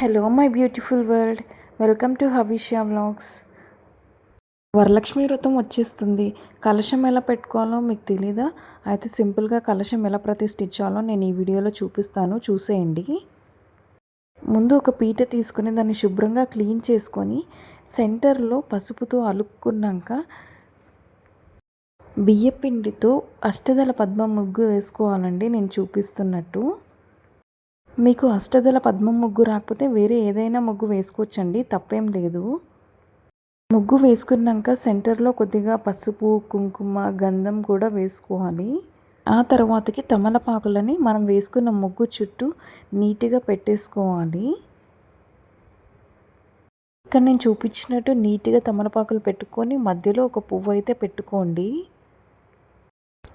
Hello my beautiful world welcome to Havishya vlogs Varalakshmi Vratam వచ్చేస్తుంది. కలశం ఎలా పెట్టుకోవాలో మీకు తెలీదా? అయితే సింపుల్గా కలశం ఎలా ప్రతిష్ఠించాలో నేను ఈ వీడియోలో చూపిస్తాను. చూసేయండి. ముందు ఒక పీట తీసుకొని దాన్ని శుభ్రంగా క్లీన్ చేసుకొని సెంటర్లో పసుపుతో అలుక్కున్నాక బియ్యపిండితో అష్టదల పద్మ ముగ్గు వేసుకోవాలండి. నేను చూపిస్తున్నట్టు. మీకు అష్టదళ పద్మం ముగ్గు రాకపోతే వేరే ఏదైనా ముగ్గు వేసుకోవచ్చండి తప్పేం లేదు. ముగ్గు వేసుకున్నాక సెంటర్లో కొద్దిగా పసుపు కుంకుమ గంధం కూడా వేసుకోవాలి. ఆ తర్వాతకి తమలపాకులని మనం వేసుకున్న ముగ్గు చుట్టూ నీట్గా పెట్టేసుకోవాలి. ఇక్కడ నేను చూపించినట్టు నీట్గా తమలపాకులు పెట్టుకొని మధ్యలో ఒక పువ్వు అయితే పెట్టుకోండి.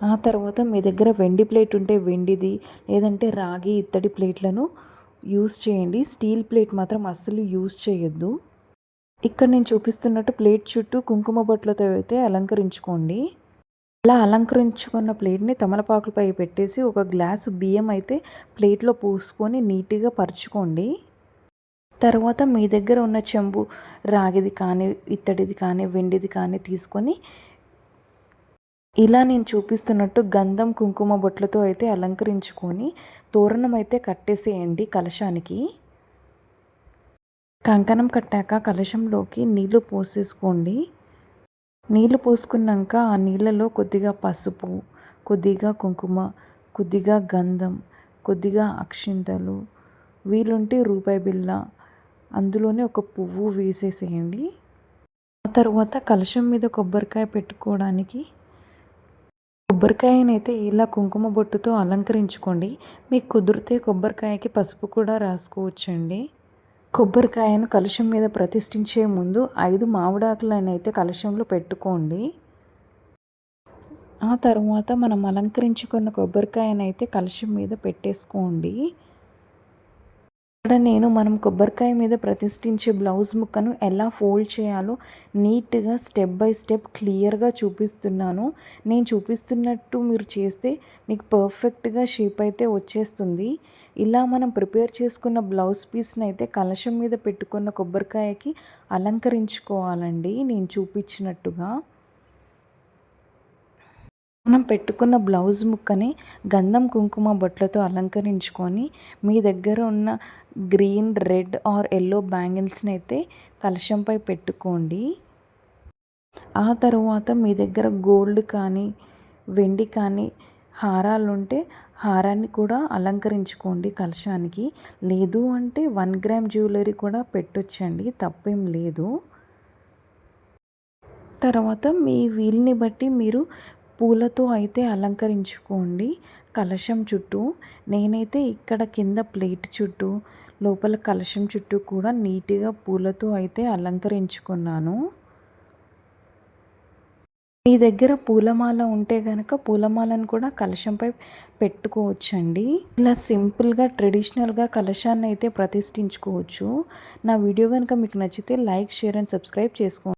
ఆ తర్వాత మీ దగ్గర వెండి ప్లేట్ ఉంటే వెండిది లేదంటే రాగి ఇత్తడి ప్లేట్లను యూస్ చేయండి. స్టీల్ ప్లేట్ మాత్రం అస్సలు యూస్ చేయొద్దు. ఇక్కడ నేను చూపిస్తున్నట్టు ప్లేట్ చుట్టూ కుంకుమ బొట్లతో అయితే అలంకరించుకోండి. అలా అలంకరించుకున్న ప్లేట్ని తమలపాకులపై పెట్టేసి ఒక గ్లాసు బియ్యం అయితే ప్లేట్లో పూసుకొని నీట్గా పరుచుకోండి. తర్వాత మీ దగ్గర ఉన్న చెంబు రాగిది కానీ ఇత్తడిది కానీ వెండిది కానీ తీసుకొని ఇలా నేను చూపిస్తున్నట్టు గంధం కుంకుమ బొట్లతో అయితే అలంకరించుకొని తోరణం అయితే కట్టేసేయండి కలశానికి. కంకణం కట్టాక కలశంలోకి నీళ్ళు పోసేసుకోండి. నీళ్ళు పోసుకున్నాక ఆ నీళ్ళలో కొద్దిగా పసుపు కొద్దిగా కుంకుమ కొద్దిగా గంధం కొద్దిగా అక్షింతలు వీలుంటే రూపాయి బిల్ల అందులోనే ఒక పువ్వు వేసేసేయండి. ఆ తర్వాత కలశం మీద కొబ్బరికాయ పెట్టుకోవడానికి కొబ్బరికాయనైతే ఇలా కుంకుమ బొట్టుతో అలంకరించుకోండి. మీకు కుదిరితే కొబ్బరికాయకి పసుపు కూడా రాసుకోవచ్చండి. కొబ్బరికాయను కలుషం మీద ప్రతిష్ఠించే ముందు ఐదు మామిడాకులను అయితే కలుషంలో పెట్టుకోండి. ఆ తర్వాత మనం అలంకరించుకున్న కొబ్బరికాయనైతే కలుషం మీద పెట్టేసుకోండి. ఇక్కడ నేను మనం కొబ్బరికాయ మీద ప్రతిష్ఠించే బ్లౌజ్ ముక్కను ఎలా ఫోల్డ్ చేయాలో నీట్గా స్టెప్ బై స్టెప్ క్లియర్గా చూపిస్తున్నాను. నేను చూపిస్తున్నట్టు మీరు చేస్తే మీకు పర్ఫెక్ట్గా షేప్ అయితే వచ్చేస్తుంది. ఇలా మనం ప్రిపేర్ చేసుకున్న బ్లౌజ్ పీస్ని అయితే కలశం మీద పెట్టుకున్న కొబ్బరికాయకి అలంకరించుకోవాలండి నేను చూపించినట్టుగా. మనం పెట్టుకున్న బ్లౌజ్ ముక్కని గంధం కుంకుమ బొట్లతో అలంకరించుకొని మీ దగ్గర ఉన్న గ్రీన్ రెడ్ ఆర్ ఎల్లో బ్యాంగిల్స్ని అయితే కలశంపై పెట్టుకోండి. ఆ తరువాత మీ దగ్గర గోల్డ్ కానీ వెండి కానీ హారాలు ఉంటే హారాన్ని కూడా అలంకరించుకోండి కలశానికి. లేదు అంటే వన్ గ్రామ్ జ్యువెలరీ కూడా పెట్టొచ్చండి తప్పేం లేదు. తర్వాత మీ వీల్ని బట్టి మీరు పూలతో అయితే అలంకరించుకోండి. కలశం చుట్టూ. నేనైతే ఇక్కడ కింద ప్లేట్ చుట్టూ లోపల కలశం చుట్టూ కూడా నీట్గా పూలతో అయితే అలంకరించుకున్నాను. మీ దగ్గర పూలమాల ఉంటే కనుక పూలమాలను కూడా కలశంపై పెట్టుకోవచ్చండి. ఇలా సింపుల్గా ట్రెడిషనల్గా కలశాన్ని అయితే ప్రతిష్ఠించుకోవచ్చు. నా వీడియో కనుక మీకు నచ్చితే లైక్ షేర్ అండ్ సబ్స్క్రైబ్ చేసుకోండి.